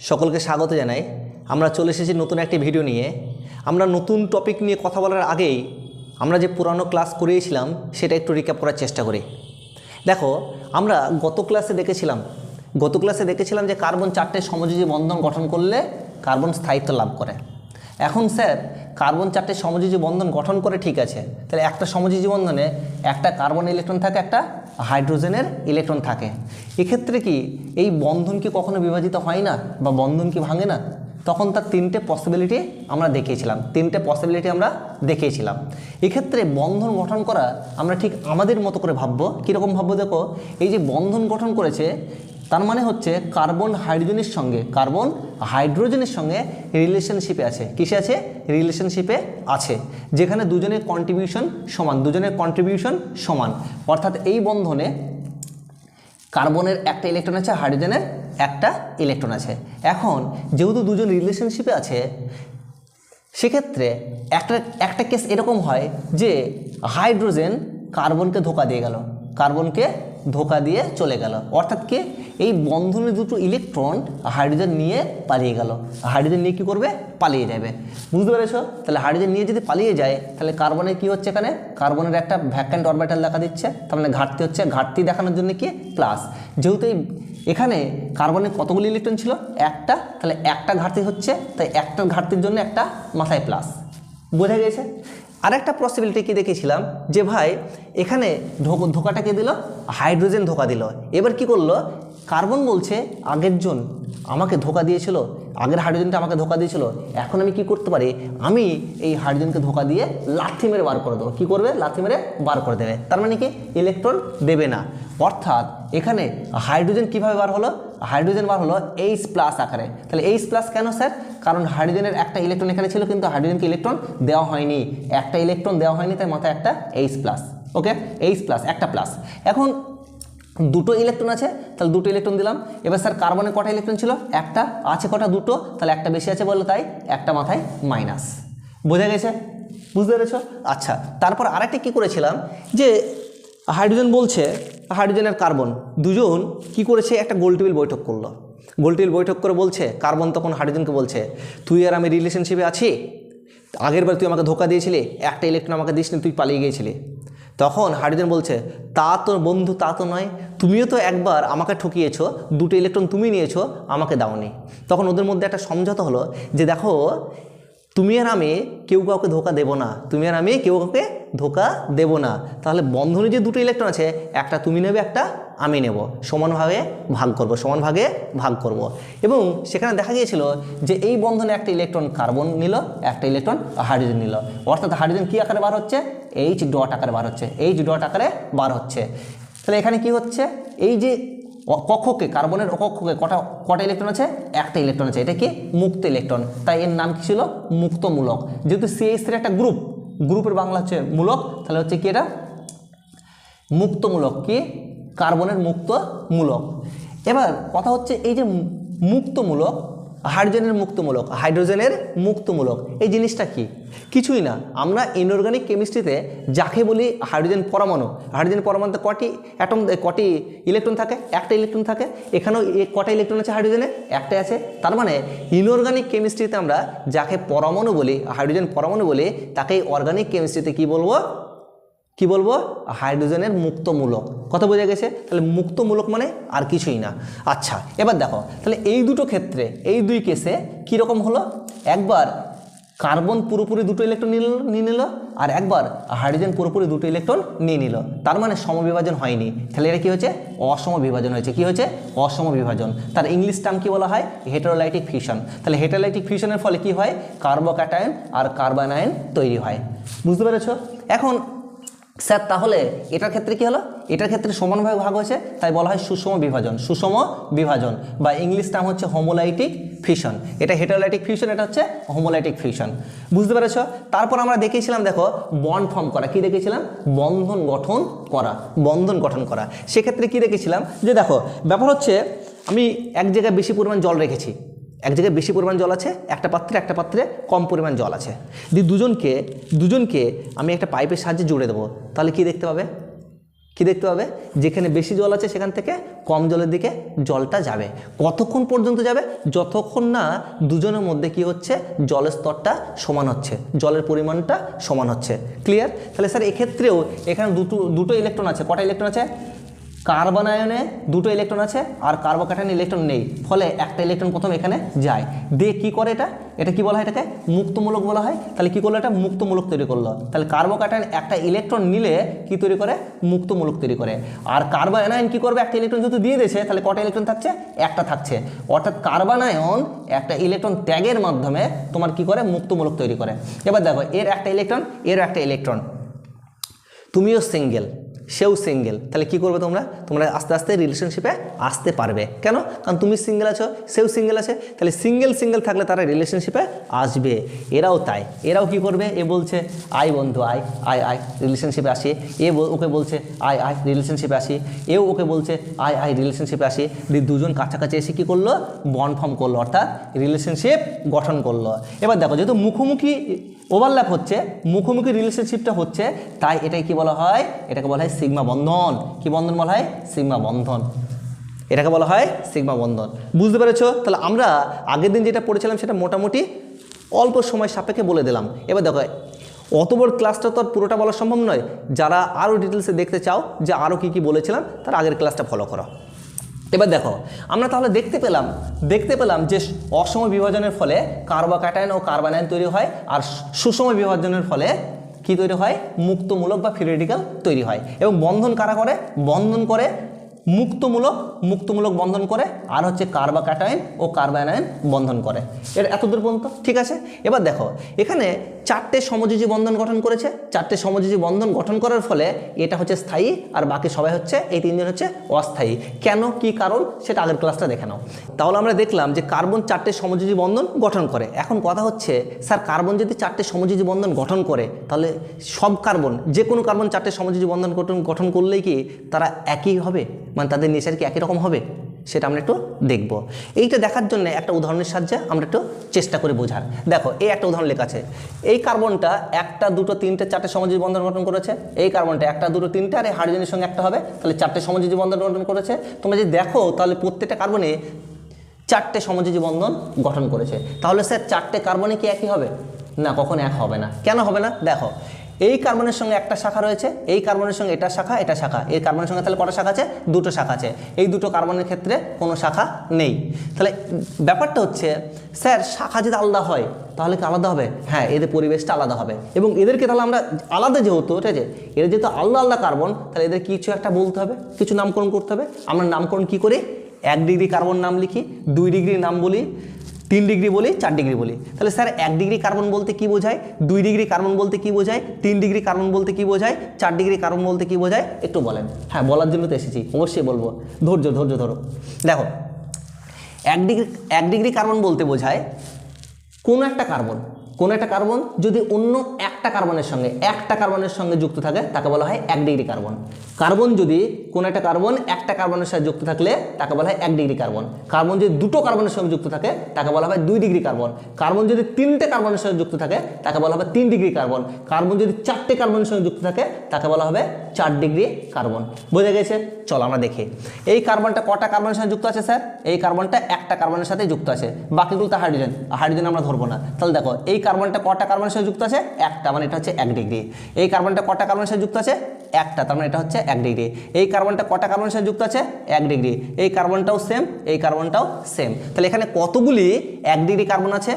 সকলকে স্বাগত জানাই। আমরা চলে এসেছি নতুন একটি ভিডিও নিয়ে। আমরা নতুন টপিক নিয়ে কথা বলার আগেই আমরা যে পুরানো ক্লাস করিয়েছিলাম, সেটা একটু রিক্যাপ করার চেষ্টা করি। দেখো, আমরা গত ক্লাসে দেখেছিলাম। গত ক্লাসে দেখেছিলাম যে কার্বন চারটে সমযোজী বন্ধন গঠন করলে কার্বন স্থায়িত্ব লাভ করে। এখন স্যার কার্বন চারটে সমযোজী বন্ধন গঠন করে ঠিক আছে। তাহলে একটা সমযোজী বন্ধনে একটা কার্বন ইলেকট্রন থাকে, একটা হাইড্রোজেনের ইলেকট্রন থাকে। এক্ষেত্রে কি এই বন্ধন কি কখনো বিভাজিত হয় না বা বন্ধন কি ভাঙে না? তখন তার তিনটে পসিবিলিটি আমরা দেখিয়েছিলাম। তিনটে পসিবিলিটি আমরা দেখিয়েছিলাম। এক্ষেত্রে বন্ধন গঠন করা আমরা ঠিক আমাদের মতো করে ভাববো। কীরকম ভাববো দেখো, এই যে বন্ধন গঠন করেছে তার মানে হচ্ছে কার্বন হাইড্রোজেনের সঙ্গে, কার্বন হাইড্রোজেনের সঙ্গে রিলেশনশিপে আছে। কিসে আছে? রিলেশনশিপে আছে। যেখানে দুজনের কন্ট্রিবিউশন সমান, দুজনের কন্ট্রিবিউশন সমান। অর্থাৎ এই বন্ধনে কার্বনের একটা ইলেকট্রন আছে, হাইড্রোজেনের একটা ইলেকট্রন আছে। এখন, যেহেতু দুজন রিলেশনশিপে আছে, সেক্ষেত্রে একটা একটা কেস এরকম হয় যে, হাইড্রোজেন কার্বনকে ধোকা দিয়ে গেল। কার্বনকে ধোকা দিয়ে চলে গেল। অর্থাৎ কি? এই বন্ধনের দুটো ইলেকট্রন হাইড্রোজেন নিয়ে পালিয়ে গেল। হাইড্রোজেন নিয়ে কী করবে? পালিয়ে যাবে। বুঝতে পেরেছ? তাহলে হাইড্রোজেন নিয়ে যদি পালিয়ে যায়, তাহলে কার্বনের কি হচ্ছে এখানে? কার্বনের একটা ভ্যাকেন্ট অরবিটাল দেখা দিচ্ছে। তার মানে ঘাটতি হচ্ছে। ঘাটতি দেখানোর জন্য কি? প্লাস যেহেতু এই এখানে কার্বনের কতগুলি ইলেকট্রন ছিল? একটা। তাহলে একটা ঘাটতি হচ্ছে। তাই একটা ঘাটতির জন্য একটা মাথায় প্লাস বোঝা গেছে? আরেকটা পসিবিলিটি কি দেখেছিলাম? যে ভাই, এখানে ধোক ধোকাটা কে দিল? হাইড্রোজেন ধোকা দিল। এবার কি করল? কার্বন বলছে, আগের জন আমাকে ধোকা দিয়েছিল, আগের হাইড্রোজেনটা আমাকে ধোকা দিয়েছিল, এখন আমি কি করতে পারি? আমি এই হাইড্রোজেনকে ধোকা দিয়ে লাথি মেরে বার করে দেবো। কী করবে? লাথি মেরে বার করে দেবে। তার মানে কি? ইলেকট্রন দেবে না। অর্থাৎ এখানে হাইড্রোজেন কীভাবে বার হলো? হাইড্রোজেন বার হলো এইচ প্লাস আকারে। তাহলে এইচ প্লাস কেন স্যার? কারণ হাইড্রোজেনের একটা ইলেকট্রন এখানে ছিল, কিন্তু হাইড্রোজেনকে ইলেকট্রন দেওয়া হয়নি। একটা ইলেকট্রন দেওয়া হয়নি, তাই মাথায় একটা H plus okay H plus একটা প্লাস এখন দুটো ইলেকট্রন আছে, তাহলে দুটো ইলেকট্রন দিলাম। এবার স্যার কার্বনের কটা ইলেকট্রন ছিল? একটা। আছে কটা? দুটো। তাহলে একটা বেশি আছে বলল তাই, একটা মাথায় মাইনাস বোঝা গেছে? বুঝতে পেরেছ? আচ্ছা তারপর আরেকটা কী করেছিলাম? যে হাইড্রোজেন বলছে হাইড্রোজেন আর কার্বন। দুজন কি করেছে? একটা গোল টেবিল বৈঠক করল। গোল টেবিল বৈঠক করে বলছে, কার্বন তখন হাইড্রোজেনকে বলছে, তুই আর আমি রিলেশনশিপে আছি? আগের বার তুই আমাকে ধোকা দিয়েছিলি, একটা ইলেকট্রন আমাকে দিস তুই পালিয়ে গিয়েছিলি। তখন হাইড্রোজেন বলছে, তা তো বন্ধু তা তো নয়, তুমিও তো একবার আমাকে ঠকিয়েছো, দুটো ইলেকট্রন তুমি নিয়েছো, আমাকে দাওনি। তখন ওদের মধ্যে একটা সমঝোতা হলো যে, দেখো তুমি আর আমি কেউ কাউকে ধোকা দেবো না। তুমি আর আমি কেউ কাউকে ধোকা দেবো না। তাহলে বন্ধনে যে দুটো ইলেকট্রন আছে, একটা তুমি নেবে, একটা আমি নেব। সমানভাবে ভাগ করব সমান ভাগে করব। এবং সেখানে দেখা গিয়েছিল যে এই বন্ধনে একটা ইলেকট্রন কার্বন নিল, একটা ইলেকট্রন হাইড্রোজেন নিল। অর্থাৎ হাইড্রোজেন কী আকারে বার হচ্ছে? এইচ ডট আকারে বার হচ্ছে। এইচ ডট আকারে বার হচ্ছে। তাহলে এখানে কি হচ্ছে? এই যে কক্ষকে, কার্বনের অকক্ষকে কটা কটা ইলেকট্রন আছে? একটা ইলেকট্রন আছে। এটা কি? মুক্ত ইলেকট্রন তাই এর নাম কি ছিল? মুক্তমূলক। যেহেতু সিএইচ এর একটা গ্রুপ গ্রুপের বাংলা হচ্ছে মূলক, তাহলে হচ্ছে কি এটা? মুক্তমূলক। কি? কার্বনের মুক্ত মূলক এবার কথা হচ্ছে এই যে মুক্তমূলক হাইড্রোজেনের মুক্তমূলক হাইড্রোজেনের মুক্তমূলক, এই জিনিসটা কি? কিছুই না। আমরা ইনঅর্গানিক কেমিস্ট্রিতে যাকে বলি হাইড্রোজেন পরমাণু, হাইড্রোজেন পরমাণুতে কটি অ্যাটম কটি ইলেকট্রন থাকে? একটা ইলেকট্রন থাকে। এখানেও কটা ইলেকট্রন আছে হাইড্রোজেনে? একটাই আছে। তার মানে ইনঅর্গানিক কেমিস্ট্রিতে আমরা যাকে পরমাণু বলি, হাইড্রোজেন পরমাণু বলি, তাকে অর্গানিক কেমিস্ট্রিতে কি বলব? কি বলব? হাইড্রোজেনের মুক্তমূলক। কথা বোঝা গেছে? তাহলে মুক্তমূলক মানে আর কিছুই না। আচ্ছা এবার দেখো, তাহলে এই দুটো ক্ষেত্রে, এই দুই কেসে কীরকম হলো? একবার কার্বন পুরোপুরি দুটো ইলেকট্রন নিয়ে নিল, আর একবার হাইড্রোজেন পুরোপুরি দুটো ইলেকট্রন নিয়ে নিল। তার মানে সমবিভাজন হয়নি। তাহলে এটা কী হচ্ছে অসম বিভাজন হয়েছে। কি হয়েছে? অসম বিভাজন তার ইংলিশ টার্ম কি বলা হয়? হেটারোলাইটিক ফিউশন তাহলে হেটারোলাইটিক ফিউশনের ফলে কি হয়? কার্বোক্যাটায়ন আর কার্বানায়ন তৈরি হয়। বুঝতে পেরেছ? এখন স্যার, তাহলে এটার ক্ষেত্রে কি হলো? এটার ক্ষেত্রে সমানভাবে ভাগ হয়েছে, তাই বলা হয় সুষম বিভাজন। সুষম বিভাজন, বা ইংলিশ নাম হচ্ছে হোমোলাইটিক ফিউশন এটা হেটারোলাইটিক ফিউশন এটা হচ্ছে হোমোলাইটিক ফিউশন বুঝতে পেরেছ? তারপর আমরা দেখিয়েছিলাম, দেখো বন্ড ফর্ম করা। কি দেখেছিলাম বন্ধন গঠন করা। বন্ধন গঠন করা। সেক্ষেত্রে কি দেখেছিলাম যে দেখো, ব্যাপার হচ্ছে, আমি এক জায়গায় বেশি পরিমাণ জল রেখেছি। এক জায়গায় বেশি পরিমাণ জল আছে, একটা পাত্রে একটা পাত্রে কম পরিমাণ জল আছে। দিয়ে দুজনকে দুজনকে আমি একটা পাইপের সাহায্যে জুড়ে দেবো। তাহলে কি দেখতে পাবে? কি দেখতে পাবে? যেখানে বেশি জল আছে সেখান থেকে কম জলের দিকে জলটা যাবে। কতক্ষণ পর্যন্ত যাবে? যতক্ষণ না দুজনের মধ্যে কি হচ্ছে? জলের স্তরটা সমান হচ্ছে। জলের পরিমাণটা সমান হচ্ছে। ক্লিয়ার তাহলে স্যার, এক্ষেত্রেও এখানে দুটো দুটো ইলেকট্রন আছে। কটা ইলেকট্রন আছে? কার্বন আয়নে দুটো ইলেকট্রন আছে আর কার্বোক্যাটায়নে ইলেকট্রন নেই। ফলে একটা ইলেকট্রন প্রথম এখানে যায়। দিয়ে কি করে এটা? এটা কি বলা হয় এটাকে? মুক্তমূলক বলা হয়। তাহলে কি করল এটা? মুক্তমূলক তৈরি করল। তাহলে কার্বোক্যাটায়ন একটা ইলেকট্রন নিলে কি তৈরি করে? মুক্তমূলক তৈরি করে। আর কার্বানায়ন কি করবে? একটা ইলেকট্রন যদি দিয়ে দিয়েছে, তাহলে কটা ইলেকট্রন থাকছে? একটা থাকছে। অর্থাৎ কার্বানায়ন একটা ইলেকট্রন ত্যাগের মাধ্যমে তোমার কি করে? মুক্তমূলক তৈরি করে। এবার দেখো, এর একটা ইলেকট্রন এর একটা ইলেকট্রন। তুমিও সিঙ্গেল। সেও সিঙ্গেল তাহলে কি করবে তোমরা? তোমরা আস্তে আস্তে রিলেশনশিপে আসতে পারবে। কেন? কারণ তুমি সিঙ্গেল আছো, সেও সিঙ্গেল আছে। তাহলে সিঙ্গেল সিঙ্গেল থাকলে তারা রিলেশনশিপে আসবে। এরাও তাই। এরাও কি করবে? এ বলছে আই বন্ধু, আয় আয় আয় রিলেশনশিপে আসি। এ ওকে বলছে, আয় আয় রিলেশনশিপে আসি। এও ওকে বলছে, আয় আয় রিলেশনশিপে আসি। দুজন কাছাকাছি এসে কী করল? বন্ড ফর্ম করল, অর্থাৎ রিলেশনশিপ গঠন করল। এবার দেখো, যেহেতু মুখোমুখি ওভারল্যাপ হচ্ছে, মুখোমুখি রিলেশনশিপটা হচ্ছে, তাই এটাই কি বলা হয়? এটাকে বলা হয় সিগমা বন্ধন। কি বন্ধন বলা হয়? সিগমা বন্ধন। এটাকে বলা হয় সিগমা বন্ধন। বুঝতে পেরেছ? তাহলে আমরা আগের দিন যেটা পড়েছিলাম সেটা মোটামুটি অল্প সময় সাপেক্ষে বলে দিলাম। এবার দেখো, অত বড় ক্লাসটা তো আর পুরোটা বলা সম্ভব নয়। যারা আরও ডিটেলসে দেখতে চাও যে আরও কী কী বলেছিলাম, তার আগের ক্লাসটা ফলো করো। এবার দেখো, আমরা তাহলে দেখতে পেলাম দেখতে পেলাম যে অসম বিভাজনের ফলে কার্বাকাটায়ন ও কার্বানায়ন তৈরি হয়, আর সুষম বিভাজনের ফলে কি তৈরি হয়? মুক্তমূলক বা ফিরেডিক্যাল তৈরি হয়। এবং বন্ধন কারা করে? বন্ধন করে মুক্তমূলক মুক্তমূলক বন্ধন করে, আর হচ্ছে কার্বাক্যাটায়ন ও কার্বানায়ন বন্ধন করে। এর এতদূর পর্যন্ত? ঠিক আছে? এবার দেখো, এখানে চারটে সমযোজী বন্ধন গঠন করেছে। চারটে সমযোজী বন্ধন গঠন করার ফলে এটা হচ্ছে স্থায়ী, আর বাকি সবাই হচ্ছে, এই তিনজন হচ্ছে অস্থায়ী। কেন? কি কারণ? সেটা আগের ক্লাসটা দেখে নাও। তাহলে আমরা দেখলাম যে কার্বন চারটে সমযোজী বন্ধন গঠন করে। এখন কথা হচ্ছে, স্যার, কার্বন যদি চারটে সমযোজী বন্ধন গঠন করে, তাহলে সব কার্বন যে কোনো কার্বন চারটে সমযোজী বন্ধন গঠন গঠন করলেই কি তারা একই হবে? মানে তাদের নেচার কি একই রকম হবে? সেটা আমরা একটু দেখব। এইটা দেখার জন্য একটা উদাহরণের সাহায্যে আমরা একটু চেষ্টা করে বোঝার। দেখো, এই একটা উদাহরণ লেখা আছে। এই কার্বনটা একটা, দুটো, তিনটে, চারটে সমযোজী বন্ধন গঠন করেছে। এই কার্বনটা একটা, দুটো, তিনটে, আর এই হাইড্রোজেনের সঙ্গে একটা হবে। তাহলে চারটে সমযোজী বন্ধন গঠন করেছে। তোমরা যদি দেখো, তাহলে প্রত্যেকটা কার্বনে চারটে সমযোজী বন্ধন গঠন করেছে। তাহলে স্যার চারটে কার্বনে কি একই হবে? না, কখনো এক হবে না। কেন হবে না? দেখো এই কার্বনের সঙ্গে একটা শাখা রয়েছে, এই কার্বনের সঙ্গে এটা শাখা এটা শাখা। এই কার্বনের সঙ্গে তাহলে কটা শাখা আছে? দুটো শাখা আছে। এই দুটো কার্বনের ক্ষেত্রে কোনো শাখা নেই। তাহলে ব্যাপারটা হচ্ছে, স্যার, শাখা যদি আলাদা হয়, তাহলে কি আলাদা হবে? হ্যাঁ এদের পরিবেশটা আলাদা হবে। এবং এদেরকে তাহলে আমরা আলাদা যেহেতু, ঠিক আছে? এদের যেহেতু আলাদা আলাদা কার্বন, তাহলে এদের কিছু একটা বলতে হবে, কিছু নামকরণ করতে হবে। আমরা নামকরণ কি করি? এক ডিগ্রি কার্বন নাম লিখি, দুই ডিগ্রির নাম বলি তিন ডিগ্রি বলি, চার ডিগ্রি বলি। তাহলে স্যার, এক ডিগ্রি কার্বন বলতে কি বোঝায়? দুই ডিগ্রি কার্বন বলতে কি বোঝায়? তিন ডিগ্রি কার্বন বলতে কি বোঝায়? চার ডিগ্রি কার্বন বলতে কি বোঝায়? একটু বলেন। হ্যাঁ বলার জন্য তো এসেছি, অবশ্যই বলব। ধৈর্য ধৈর্য ধরো। দেখো, এক ডিগ্রি এক ডিগ্রি কার্বন বলতে বোঝায় কোনো একটা কার্বন। কোনো একটা কার্বন যদি অন্য একটা কার্বনের সঙ্গে, একটা কার্বনের সঙ্গে যুক্ত থাকে, তাকে বলা হয় এক ডিগ্রি কার্বন। কার্বন যদি কোনো একটা কার্বন একটা কার্বনের সাথে যুক্ত থাকলে, তাকে বলা হয় এক ডিগ্রি কার্বন। কার্বন যদি দুটো কার্বনের সঙ্গে যুক্ত থাকে, তাকে বলা হয় দুই ডিগ্রি কার্বন। কার্বন যদি তিনটে কার্বনের সঙ্গে যুক্ত থাকে, তাকে বলা হবে তিন ডিগ্রি কার্বন। কার্বন যদি চারটে কার্বনের সঙ্গে যুক্ত থাকে, তাকে বলা হবে চার ডিগ্রি কার্বন। বোঝা গেছে? চলো আমরা দেখি। এই কার্বনটা কটা কার্বনের সাথে যুক্ত আছে, স্যার? এই কার্বনটা একটা কার্বনের সাথে যুক্ত আছে। বাকিগুলো তো হাইড্রোজেন। হাইড্রোজেন আমরা ধরবো না। তাহলে দেখো, এই কার্বনটা কটা কার্বনের সাথে যুক্ত আছে? একটা। মানে এটা হচ্ছে এক ডিগ্রি এই কার্বনটা কটা কার্বনের সাথে যুক্ত আছে? একটা, তার মানে এটা হচ্ছে এক ডিগ্রি এই কার্বনটা কটা কার্বনের সাথে যুক্ত আছে? এক ডিগ্রি এই কার্বনটাও সেম এই কার্বনটাও সেম তাহলে এখানে কতগুলি এক ডিগ্রি কার্বন আছে?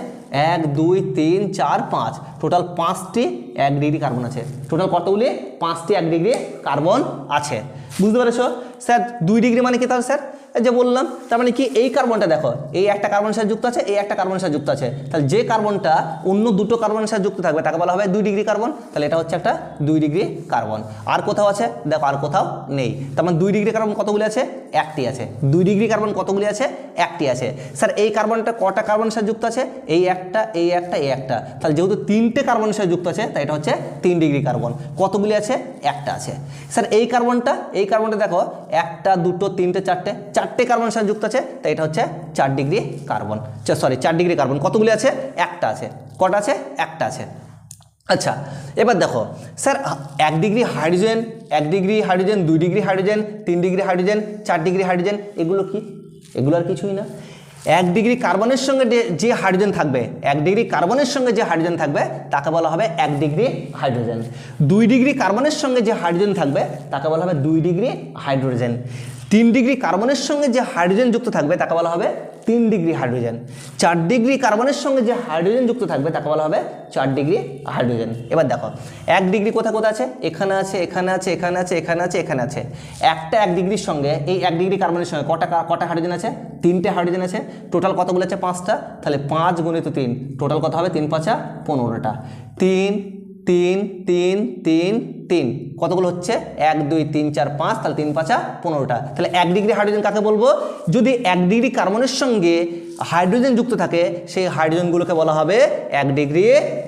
এক, দুই, তিন, চার, পাঁচ। টোটাল পাঁচটি এক ডিগ্রি কার্বন আছে। টোটাল কতগুলি? পাঁচটি এক ডিগ্রি কার্বন আছে। বুঝতে পেরেছ? স্যার, দুই ডিগ্রি মানে কি তাহলে, স্যার? যে বললাম, তার মানে কি এই কার্বনটা দেখো, এই একটা কার্বনের সাথে যুক্ত আছে, এই একটা কার্বনের সাথে যুক্ত আছে। তাহলে যে কার্বনটা অন্য দুটো কার্বনের সাথে যুক্ত থাকবে, তাকে বলা হবে দুই ডিগ্রি কার্বন তাহলে এটা হচ্ছে একটা দুই ডিগ্রি কার্বন আর কোথাও আছে? দেখো, আর কোথাও নেই। তার মানে দুই ডিগ্রি কার্বন কতগুলি আছে? একটি আছে। দুই ডিগ্রি কার্বন কতগুলি আছে? একটি আছে। স্যার, এই কার্বনটা কটা কার্বনের সাথে যুক্ত আছে? এই একটা এই একটা এই একটা। তাহলে যেহেতু তিনটে কার্বনের সাথে যুক্ত আছে, তাই এটা হচ্ছে তিন ডিগ্রি কার্বন কতগুলি আছে? একটা আছে। স্যার, এই কার্বনটা এই কার্বনটা দেখো, একটা, দুটো, তিনটে, চারটে চারটে কার্বনের সাথে যুক্ত আছে তাই এটা হচ্ছে চার ডিগ্রি কার্বন সরি চার ডিগ্রি কার্বন কতগুলি আছে? একটা আছে। কটা আছে? একটা আছে। আচ্ছা এবার দেখো, স্যার, এক ডিগ্রি হাইড্রোজেন এক ডিগ্রি হাইড্রোজেন দুই ডিগ্রি হাইড্রোজেন তিন ডিগ্রি হাইড্রোজেন চার ডিগ্রি হাইড্রোজেন এগুলো কি? এগুলো আর কিছুই না। এক ডিগ্রি কার্বনের সঙ্গে যে- হাইড্রোজেন থাকবে, এক ডিগ্রি কার্বনের সঙ্গে যে হাইড্রোজেন থাকবে, তাকে বলা হবে এক ডিগ্রি হাইড্রোজেন দুই ডিগ্রি কার্বনের সঙ্গে যে হাইড্রোজেন থাকবে, তাকে বলা হবে দুই ডিগ্রি হাইড্রোজেন তিন ডিগ্রি কার্বনের সঙ্গে যে হাইড্রোজেন যুক্ত থাকবে, তাকে বলা হবে তিন ডিগ্রি হাইড্রোজেন। চার ডিগ্রি কার্বনের সঙ্গে যে হাইড্রোজেন যুক্ত থাকবে, তাকে বলা হবে চার ডিগ্রি হাইড্রোজেন। এবার দেখো, এক ডিগ্রি কোথায় কোথায় আছে? এখানে আছে এখানে আছে এখানে আছে এখানে আছে এখানে আছে। একটা এক ডিগ্রির সঙ্গে, এই এক ডিগ্রি কার্বনের সঙ্গে কটা কটা হাইড্রোজেন আছে? তিনটে হাইড্রোজেন আছে। টোটাল কতগুলো আছে? পাঁচটা। তাহলে পাঁচ গুণিত তিন, টোটাল কত হবে? তিন পাঁচা পনেরোটা। তিন তিন তিন তিন তিন। কতগুলো হচ্ছে? এক, দুই, তিন, চার, পাঁচ, তাহলে তিন, পাঁচা পনেরোটা। তাহলে এক ডিগ্রি হাইড্রোজেন কাকে বলব? যদি এক ডিগ্রি কার্বনের সঙ্গে হাইড্রোজেন যুক্ত থাকে, সেই হাইড্রোজেনগুলোকে বলা হবে এক ডিগ্রি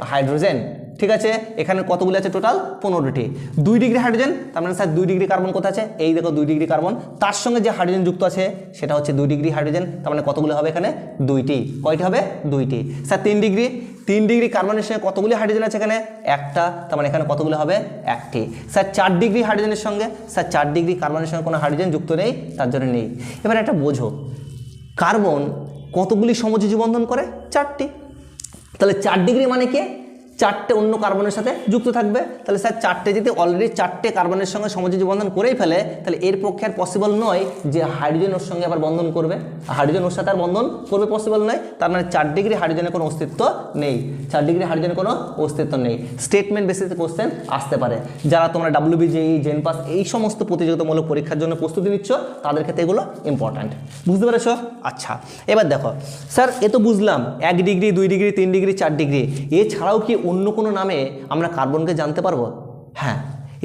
হাইড্রোজেন। ঠিক আছে? এখানে কতগুলো আছে টোটাল পনেরোটি। দুই ডিগ্রি হাইড্রোজেন তার মানে স্যার দুই ডিগ্রি কার্বন কোথায় আছে? এই দেখো দুই ডিগ্রি কার্বন তার সঙ্গে যে হাইড্রোজেন যুক্ত আছে, সেটা হচ্ছে দুই ডিগ্রি হাইড্রোজেন তার মানে কতগুলো হবে এখানে? দুইটি। কয়টি হবে? দুইটি। স্যার তিন ডিগ্রি। তিন ডিগ্রি কার্বনের সঙ্গে কতগুলি হাইড্রোজেন আছে এখানে? একটা। তার মানে এখানে কতগুলো হবে? একটি। স্যার চার ডিগ্রি হাইড্রোজেনের সঙ্গে স্যার চার ডিগ্রি কার্বনের সঙ্গে কোনো হাইড্রোজেন যুক্ত নেই, তার জন্য নেই। এবার একটা বোঝো। কার্বন কতগুলি সমযোজী বন্ধন করে? চারটি। তাহলে চার ডিগ্রি মানে কি? চারটে অন্য কার্বনের সাথে যুক্ত থাকবে, তাহলে স্যার চারটে যদি অলরেডি চারটে কার্বনের সঙ্গে সমযোজী বন্ধন করেই ফেলে, তাহলে এর পক্ষে আর পসিবল নয় যে হাইড্রোজেন ওর সঙ্গে আবার বন্ধন করবে। হাইড্রোজেন ওর সাথে আর বন্ধন করবে পসিবল নয়, তার মানে চার ডিগ্রি হাইড্রোজেনের কোনো অস্তিত্ব নেই। চার ডিগ্রি হাইড্রোজেনের কোনো অস্তিত্ব নেই। স্টেটমেন্ট বেসিসে কোশ্চেন আসতে পারে। যারা তোমরা ডাব্লিউবিজেই জেনপাস এই সমস্ত প্রতিযোগিতামূলক পরীক্ষার জন্য প্রস্তুতি নিচ্ছ, তাদের ক্ষেত্রে এগুলো ইম্পর্ট্যান্ট বুঝতে পেরেছ? আচ্ছা এবার দেখো। স্যার এ তো বুঝলাম, এক ডিগ্রি দুই ডিগ্রি তিন ডিগ্রি চার ডিগ্রি এছাড়াও কি অন্য কোনো নামে আমরা কার্বনকে জানতে পারব? হ্যাঁ।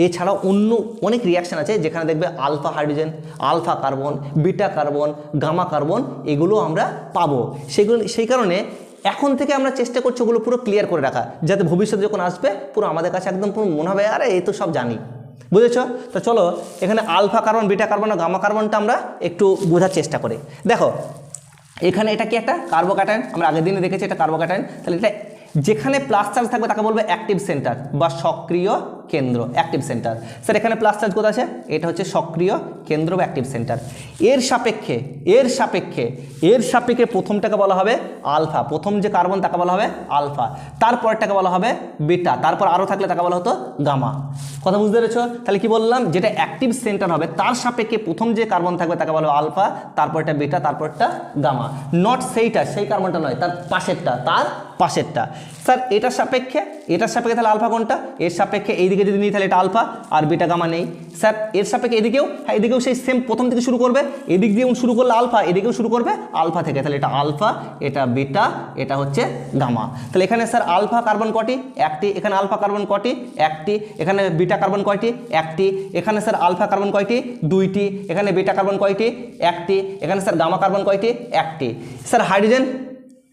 এছাড়াও অন্য অনেক রিয়াকশান আছে যেখানে দেখবে alpha hydrogen alpha carbon beta carbon gamma carbon এগুলো আমরা পাবো। সেগুলো, সেই কারণে এখন থেকে আমরা চেষ্টা করছি ওগুলো পুরো ক্লিয়ার করে রাখা, যাতে ভবিষ্যতে যখন আসবে পুরো আমাদের কাছে একদম পুরো মনে হবে, আরে, এই তো সব জানি। বুঝেছ? তো চলো, এখানে আলফা কার্বন বিটা কার্বন আর গামা কার্বনটা আমরা একটু বোঝার চেষ্টা করি। দেখো, এখানে এটা কি একটা কার্বোক্যাটায়ন আমরা আগের দিনে দেখেছি এটা কার্বোক্যাটায়ন তাহলে এটা যেখানে প্লাস চার্জ থাকবে তাকে বলবে অ্যাক্টিভ সেন্টার বা সক্রিয় কেন্দ্র অ্যাক্টিভ সেন্টার স্যার এখানে প্লাস চার্জ কোথায় আছে? এটা হচ্ছে সক্রিয় কেন্দ্র বা অ্যাক্টিভ সেন্টার এর সাপেক্ষে এর সাপেক্ষে এর সাপেক্ষে প্রথমটাকে বলা হবে আলফা প্রথম যে কার্বন তাকে বলা হবে আলফা তারপরটাকে বলা হবে বিটা তারপর আরও থাকলে তাকে বলা হতো গামা কথা বুঝতে পেরেছ? তাহলে কি বললাম? যেটা অ্যাক্টিভ সেন্টার হবে, তার সাপেক্ষে প্রথম যে কার্বন থাকবে, তাকে বলা হবে আলফা তারপরটা বিটা তারপরটা গামা নট সেইটা, সেই কার্বনটা নয়, তার পাশেরটা তার পাশেরটা। স্যার এটার সাপেক্ষে এটার সাপেক্ষে তাহলে আলফা কোনটা? এর সাপেক্ষে এইদিকে যদি নিই তাহলে এটা আলফা, আর বিটা গামা নেই। স্যার, এর সাপেক্ষে এদিকেও হ্যাঁ এদিকেও সেই সেম প্রথম থেকে শুরু করবে। এদিক দিয়ে শুরু করলে আলফা, এদিকেও শুরু করবে আলফা থেকে। তাহলে এটা আলফা, এটা বিটা, এটা হচ্ছে গামা। তাহলে এখানে স্যার আলফা কার্বন কটি? একটি, এখানে আলফা কার্বন কটি? একটি, এখানে বিটা কার্বন কয়টি? একটি। এখানে স্যার আলফা কার্বন কয়টি? দুইটি। এখানে বিটা কার্বন কয়টি? একটি। এখানে স্যার গামা কার্বন কয়টি? একটি। Sir hydrogen?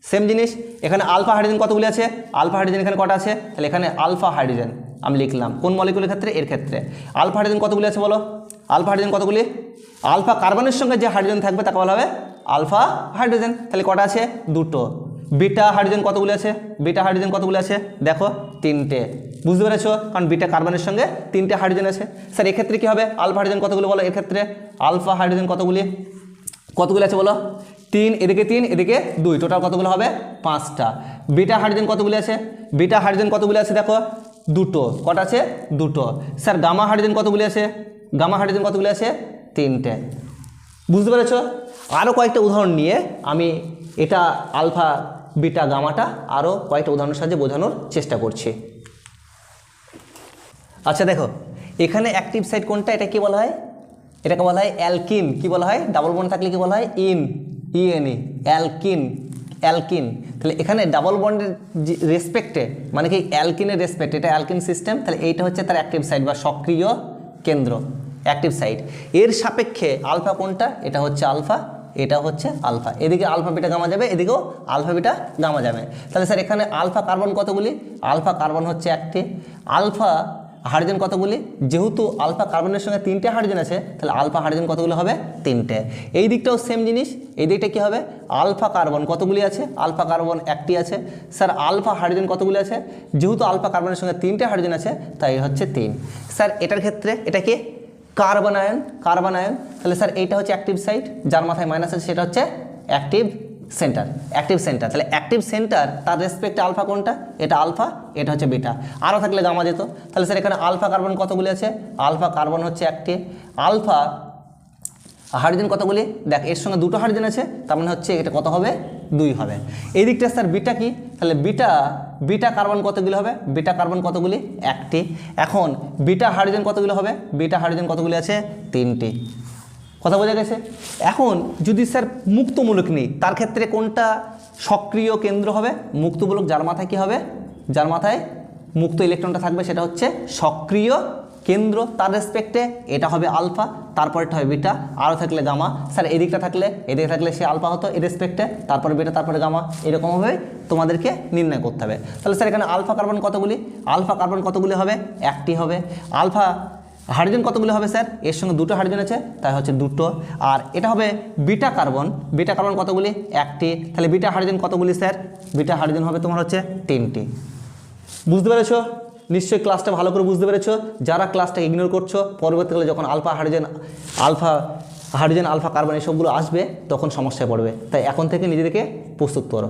সেম জিনিস, এখানে আলফা হাইড্রোজেন কতগুলি আছে? আলফা হাইড্রোজেন এখানে কটা আছে? তাহলে এখানে আলফা হাইড্রোজেন আমি লিখলাম। কোন মলিকুলের ক্ষেত্রে? এর ক্ষেত্রে। আলফা হাইড্রোজেন কতগুলি আছে বলো? আলফা হাইড্রোজেন কতগুলি? আলফা কার্বনের সঙ্গে যে হাইড্রোজেন থাকবে, তাকে বলা হবে আলফা হাইড্রোজেন তাহলে কটা আছে? দুটো। বিটা হাইড্রোজেন কতগুলি আছে? বিটা হাইড্রোজেন কতগুলি আছে? দেখো, তিনটে। বুঝতে পেরেছ? কারণ বিটা কার্বনের সঙ্গে তিনটে হাইড্রোজেন আছে। স্যার এক্ষেত্রে কী হবে? আলফা হাইড্রোজেন কতগুলো বলো? এক্ষেত্রে আলফা হাইড্রোজেন কতগুলি? কতগুলো আছে বলো? তিন, এদিকে তিন, এদিকে দুই। টোটাল কতগুলো হবে? পাঁচটা। বিটা হাইড্রোজেন কতগুলো আছে? বিটা হাইড্রোজেন কতগুলো আছে দেখো? দুটো। কটা আছে? দুটো। স্যার গামা হাইড্রোজেন কতগুলি আছে? গামা হাইড্রোজেন কতগুলি আছে? তিনটে। বুঝতে পেরেছ? আরও কয়েকটা উদাহরণ নিয়ে আমি এটা আলফা বিটা গামাটা আরও কয়েকটা উদাহরণের সাহায্যে বোঝানোর চেষ্টা করছি। আচ্ছা দেখো। এখানে অ্যাক্টিভ সাইট কোনটা? এটা কি বলা হয়? এটাকে বলা হয় অ্যালকিন। কি বলা হয়? ডাবল বন্ড থাকলে কি বলা হয়? ইন ইএনই অ্যালকিন অ্যালকিন তাহলে এখানে ডাবল বন্ডের রেসপেক্টে মানে কি অ্যালকিনের রেসপেক্ট এটা অ্যালকিন সিস্টেম তাহলে এইটা হচ্ছে তার অ্যাক্টিভ সাইট বা সক্রিয় কেন্দ্র অ্যাক্টিভ সাইট এর সাপেক্ষে আলফা কোনটা? এটা হচ্ছে আলফা এটা হচ্ছে আলফা এদিকে আলফা বিটা গামা যাবে, এদিকেও আলফা বিটা গামা যাবে। তাহলে স্যার এখানে আলফা কার্বন কতগুলি? আলফা কার্বন হচ্ছে একটি আলফা হাইড্রোজেন কতগুলি? যেহেতু আলফা কার্বনের সঙ্গে তিনটে হাইড্রোজেন আছে, তাহলে আলফা হাইড্রোজেন কতগুলো হবে? তিনটে। এই দিকটাও সেম জিনিস। এই দিকটা কী হবে? আলফা কার্বন কতগুলি আছে? আলফা কার্বন একটি আছে। স্যার, আলফা হাইড্রোজেন কতগুলি আছে? যেহেতু আলফা কার্বনের সঙ্গে তিনটে হাইড্রোজেন আছে, তাই হচ্ছে তিন। স্যার, এটার ক্ষেত্রে এটা কি? Carbon ion. Carbon ion. তাহলে স্যার, এইটা হচ্ছে অ্যাক্টিভ সাইট যার মাথায় মাইনাস আছে, সেটা হচ্ছে অ্যাক্টিভ সেন্টার অ্যাক্টিভ সেন্টার তাহলে অ্যাক্টিভ সেন্টার তার রেসপেক্টে আলফা কোনটা? এটা আলফা এটা হচ্ছে বিটা আরও থাকলে গামা যেত। তাহলে স্যার এখানে আলফা কার্বন কতগুলি আছে? আলফা কার্বন হচ্ছে একটি আলফা হাইড্রোজেন কতগুলি? দেখ, এর সঙ্গে দুটো হাইড্রোজেন আছে, তার মানে হচ্ছে এটা কত হবে? দুই হবে। এই দিকটা স্যার বিটা কি? তাহলে বিটা বিটা কার্বন কতগুলি হবে? বিটা কার্বন কতগুলি? একটি এখন বিটা হাইড্রোজেন কতগুলি হবে? বিটা হাইড্রোজেন কতগুলি আছে? তিনটি। কথা বোঝা গেছে? এখন যদি স্যার মুক্তমূলক নেই, তার ক্ষেত্রে কোনটা সক্রিয় কেন্দ্র হবে? মুক্তমূলক যার মাথায় কী হবে? যার মাথায় মুক্ত ইলেকট্রনটা থাকবে, সেটা হচ্ছে সক্রিয় কেন্দ্র। তার রেসপেক্টে এটা হবে আলফা তারপরেটা হবে বিটা। আরও থাকলে গামা। স্যার, এদিকটা থাকলে, এদিকে থাকলে সে আলফা হতো, এর রেসপেক্টে তারপরে বিটা, তারপরে গামা। এরকমভাবে তোমাদেরকে নির্ণয় করতে হবে। তাহলে স্যার, এখানে আলফা কার্বন কতগুলি আলফা কার্বন কতগুলি হবে? একটি হবে। আলফা হাইড্রোজেন কতগুলো হবে স্যার? এর সঙ্গে দুটো হাইড্রোজেন আছে, তাই হচ্ছে দুটো। আর এটা হবে বিটা কার্বন। বিটা কার্বন কতগুলি একটি। তাহলে বিটা হাইড্রোজেন কতগুলি স্যার? বিটা হাইড্রোজেন হবে তোমার হচ্ছে তিনটি। বুঝতে পেরেছ? নিশ্চয়ই ক্লাসটা ভালো করে বুঝতে পেরেছ। যারা ক্লাসটা ইগনোর করছ, পরবর্তীকালে যখন alpha hydrogen alpha hydrogen alpha carbon এসবগুলো আসবে, তখন সমস্যায় পড়বে। তাই এখন থেকে নিজেদেরকে প্রস্তুত করো।